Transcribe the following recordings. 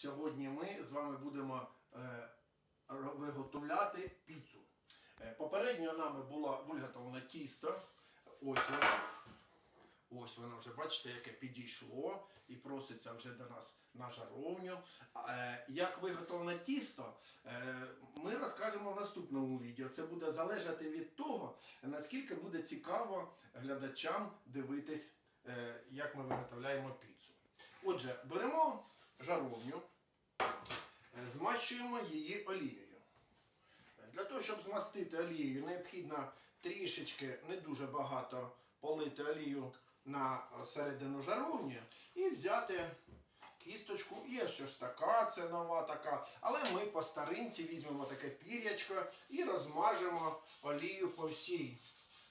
Сьогодні ми з вами будемо е, виготовляти піцу. Е, Попередньо нами було виготовлено тісто. Ось воно. Ось воно вже бачите, яке підійшло і проситься вже до нас на жаровню. Е, Як виготовлене тісто, ми розкажемо в наступному відео. Це буде залежати від того, наскільки буде цікаво глядачам дивитись, як ми виготовляємо піцу. Отже, беремо жаровню, е, змащуємо її олією. Для того, щоб змастити олією, необхідно трішечки, не дуже багато полити олію на е, середину жаровні і взяти кісточку. Є щось така, це нова така. Але ми по старинці візьмемо таке пірячко і розмажемо олію по всій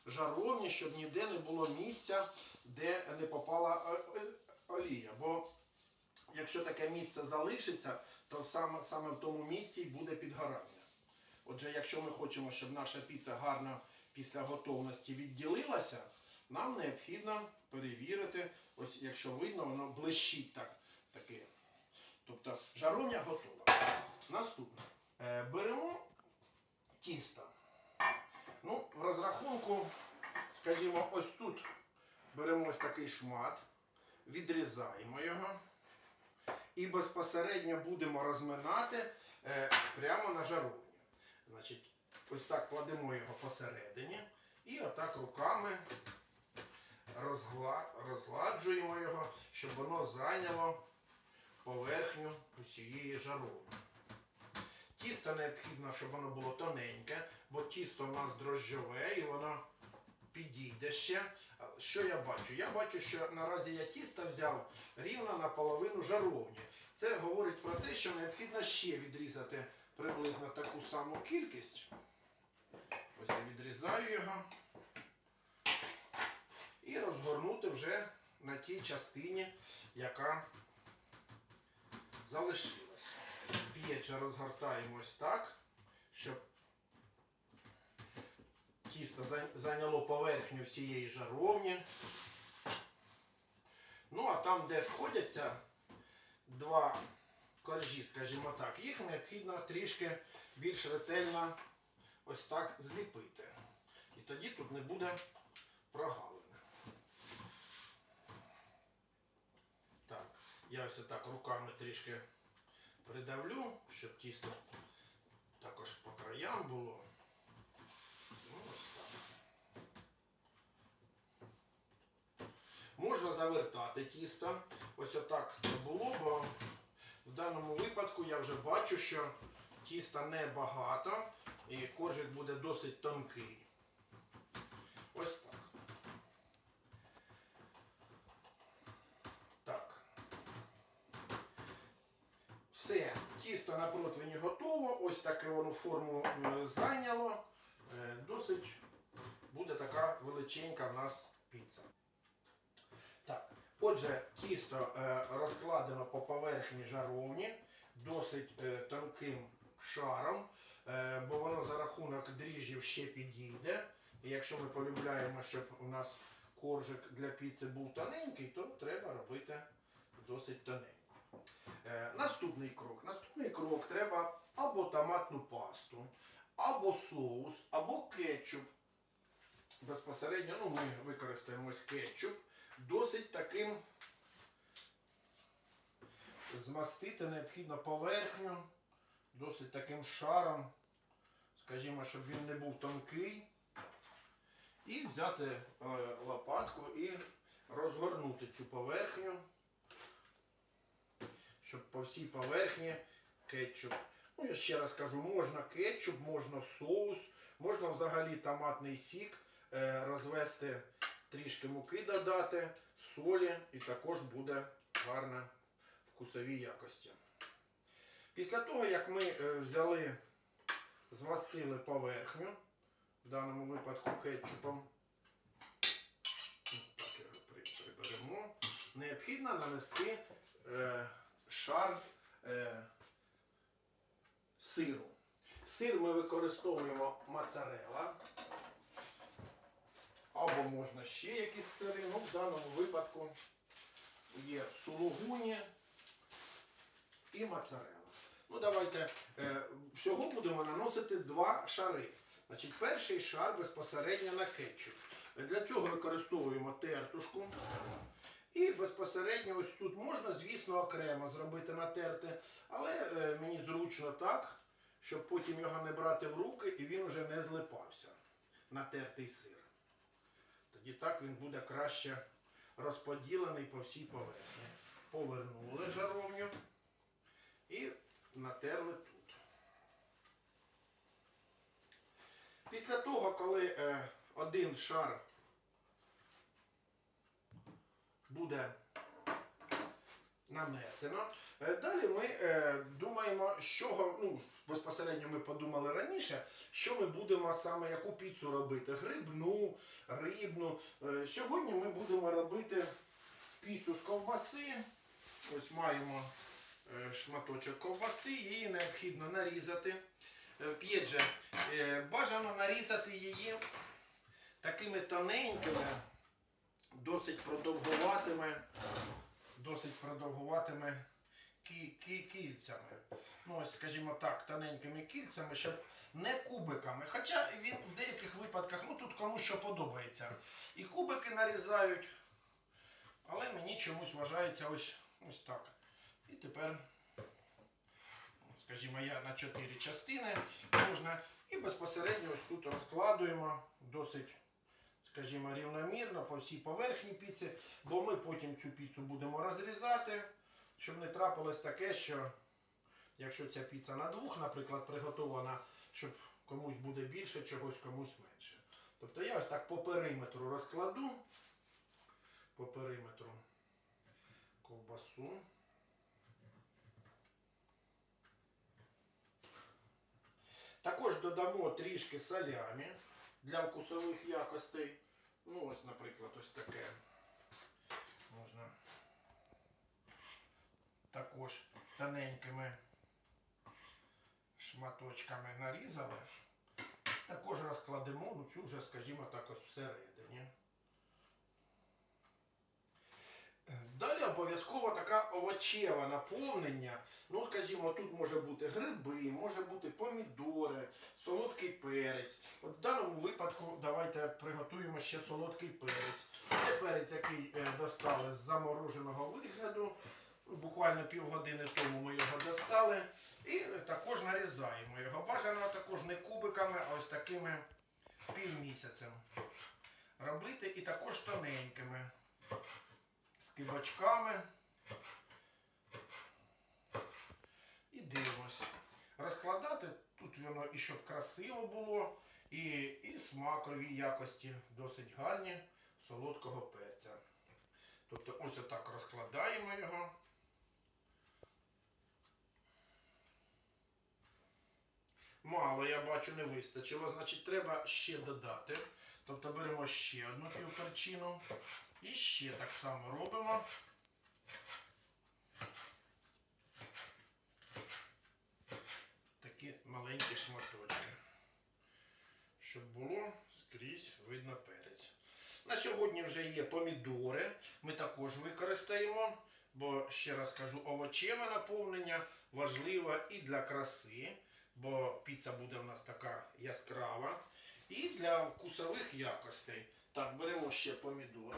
жаровні, щоб ніде не було місця, де не попала е, олія. Бо якщо таке місце залишиться, то саме, саме в тому місці буде підгорання. Отже, якщо ми хочемо, щоб наша піца гарно після готовності відділилася, нам необхідно перевірити, ось якщо видно, воно блищить так, таке. Тобто жаровня готова. Наступне. Е, беремо тісто. Ну, в розрахунку, скажімо, ось тут беремо ось такий шмат, відрізаємо його і безпосередньо будемо розминати е, прямо на жаровню. Значить, ось так кладемо його посередині і отак руками розгладжуємо його, щоб воно зайняло поверхню усієї жаровні. Тісто необхідно, щоб воно було тоненьке, бо тісто у нас дрожжове і воно підійде ще. Що я бачу? Я бачу, що наразі я тісто взяв рівно на половину жаровні. Це говорить про те, що необхідно ще відрізати приблизно таку саму кількість. Ось я відрізаю його. І розгорнути вже на тій частині, яка залишилась. П'єче розгортаємо ось так, щоб тісто зайняло поверхню всієї жаровні. Ну, а там, де сходяться два коржі, скажімо так, їх необхідно трішки більш ретельно ось так зліпити. І тоді тут не буде прогалини. Так, я ось так руками трішки придавлю, щоб тісто також по краям було. Ну, ось так. Можна завертати тісто. Ось отак це було, бо в даному випадку я вже бачу, що тіста небагато і коржик буде досить тонкий. Ось так. Так. Все, тісто на противні готово. Ось таке воно форму е, зайняло. Е, Досить буде така величенька в нас отже, тісто е, розкладено по поверхні жаровні досить е, тонким шаром, е, бо воно за рахунок дріжджів ще підійде. Якщо ми полюбляємо, щоб у нас коржик для піци був тоненький, то треба робити досить тоненько. Е, наступний крок. Наступний крок треба або томатну пасту, або соус, або кетчуп. Безпосередньо ну, ми використаємо кетчуп. Досить таким змастити необхідно поверхню, досить таким шаром, скажімо, щоб він не був тонкий. І взяти е, лопатку і розгорнути цю поверхню, щоб по всій поверхні кетчуп. Ну, я ще раз кажу, можна кетчуп, можна соус, можна взагалі томатний сік е, розвести, трішки муки додати, солі і також буде гарна вкусові якості. Після того, як ми е, взяли, змастили поверхню, в даному випадку кетчупом, так його приберемо, необхідно нанести е, шар е, сиру. Сир ми використовуємо моцарелла. Або можна ще якісь сири. Ну, в даному випадку є сулугуні і моцарелла. Ну давайте е, всього будемо наносити два шари. Значить, перший шар безпосередньо на кетчуп. Для цього використовуємо тертушку. І безпосередньо ось тут можна, звісно, окремо зробити натерти, але е, мені зручно так, щоб потім його не брати в руки і він вже не злипався. Натертий сир. Тоді так він буде краще розподілений по всій поверхні. Повернули жаровню і натерли тут. Після того, коли е, один шар буде нанесено, далі ми е, думаємо, чого, ну, безпосередньо ми подумали раніше, що ми будемо саме яку піцу робити: грибну, рибну. Е, Сьогодні ми будемо робити піцу з ковбаси. Ось маємо е, шматочок ковбаси, її необхідно нарізати. Е, П'ять же, е, бажано нарізати її такими тоненькими, досить продовгуватими, досить продовгуватими кільцями. Ну, ось, скажімо так, тоненькими кільцями, щоб не кубиками. Хоча він в деяких випадках, ну тут кому що подобається. І кубики нарізають, але мені чомусь вважається ось, ось так. І тепер, скажімо, я на чотири частини можна. І безпосередньо ось тут розкладуємо досить, скажімо, рівномірно по всій поверхні піці, бо ми потім цю піцу будемо розрізати, щоб не трапилось таке, що якщо ця піца на двох, наприклад, приготована, щоб комусь буде більше, чогось комусь менше. Тобто я ось так по периметру розкладу, по периметру ковбасу. Також додамо трішки салямі для вкусових якостей. Ну, ось, наприклад, ось таке. Можна також тоненькими шматочками нарізали. Також розкладемо, ну цю вже, скажімо так, ось всередині. Далі обов'язково така овочева наповнення. Ну, скажімо, тут може бути гриби, може бути помідори, солодкий перець. От в даному випадку давайте приготуємо ще солодкий перець. Це перець, який е, достали з замороженого вигляду. Буквально півгодини тому ми його достали. І також нарізаємо його. Бажано також не кубиками, а ось такими півмісяцем робити. І також тоненькими скибочками. І дивимось. Розкладати тут воно і щоб красиво було, і, і смакові якості досить гарні солодкого перця. Тобто ось отак розкладаємо його. Мало, я бачу, не вистачило, значить треба ще додати. Тобто беремо ще одну півперчину. І ще так само робимо. Такі маленькі шматочки. Щоб було скрізь видно перець. На сьогодні вже є помідори. Ми також використаємо, бо ще раз кажу, овочеве наповнення важливо і для краси, бо піца буде в нас така яскрава. І для вкусових якостей. Так, беремо ще помідор.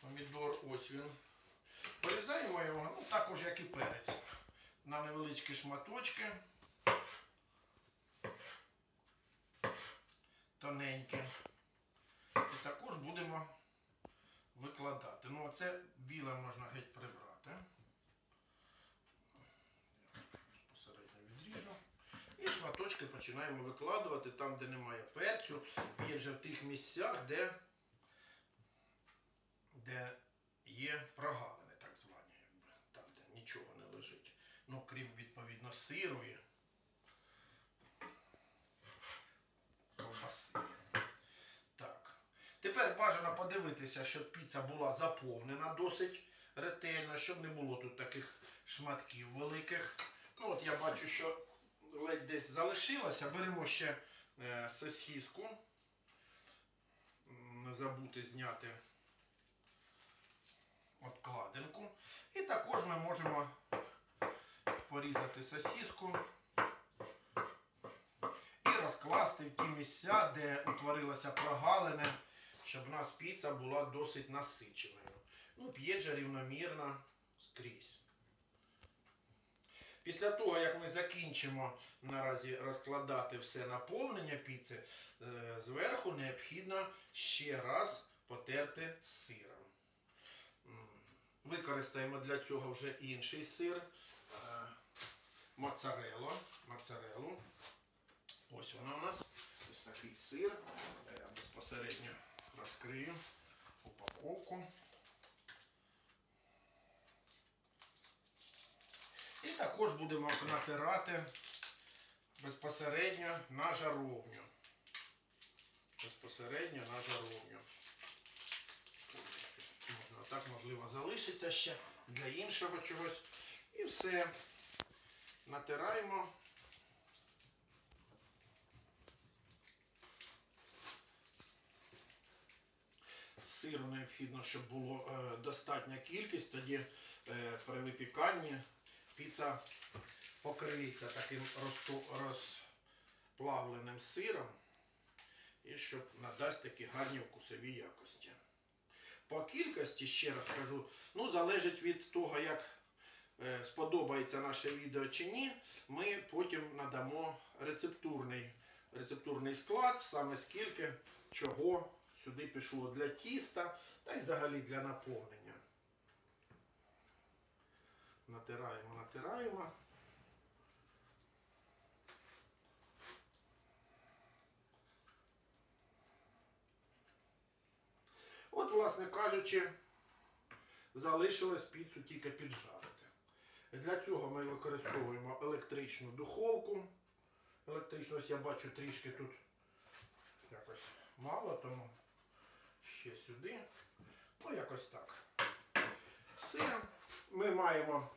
Помідор, ось він. Порізаємо його, ну також як і перець. На невеличкі шматочки. Тоненькі. І також будемо викладати. Ну, оце біле можна геть прибрати. І шматочки починаємо викладувати там, де немає перцю. Є вже в тих місцях, де, де є прогалини, так звані, якби, там, де нічого не лежить. Ну, крім, відповідно, сиру і ковбаси. Так. Тепер бажано подивитися, щоб піца була заповнена досить ретельно, щоб не було тут таких шматків великих. Ну, от я бачу, що ледь десь залишилося. Беремо ще е, сосиску. Не забути зняти обкладинку. І також ми можемо порізати сосиску і розкласти в ті місця, де утворилося прогалини, щоб у нас піца була досить насиченою. Ну, п'єджа рівномірно скрізь. Після того, як ми закінчимо наразі розкладати все наповнення піци, е, зверху необхідно ще раз потерти сиром. Використаємо для цього вже інший сир моцарелло. моцареллу. Ось вона у нас. Ось такий сир. Е, Безпосередньо розкрию упаковку. І також будемо натирати безпосередньо на жаровню. Безпосередньо на жаровню. Можна так, можливо, залишиться ще для іншого чогось. І все. Натираємо. Сиру необхідно, щоб було е, достатня кількість, тоді е, при випіканні піца покриється таким розплавленим сиром і щоб надасть такі гарні вкусові якості. По кількості, ще раз кажу, ну залежить від того, як е, сподобається наше відео чи ні, ми потім надамо рецептурний, рецептурний склад, саме скільки чого сюди пішло для тіста та й взагалі для наповнення. Натираємо, натираємо. От, власне кажучи, залишилось піцу тільки піджарити. Для цього ми використовуємо електричну духовку. Електричну, ось я бачу трішки тут якось мало, тому ще сюди. Ну, якось так. Все. Ми маємо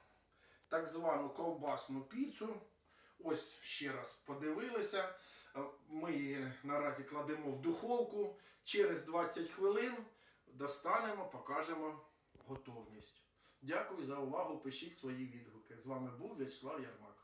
так звану ковбасну піцу. Ось ще раз подивилися. Е, Ми її наразі кладемо в духовку. Через 20 хвилин достанемо, покажемо готовність. Дякую за увагу. Пишіть свої відгуки. З вами був В'ячеслав Ярмак.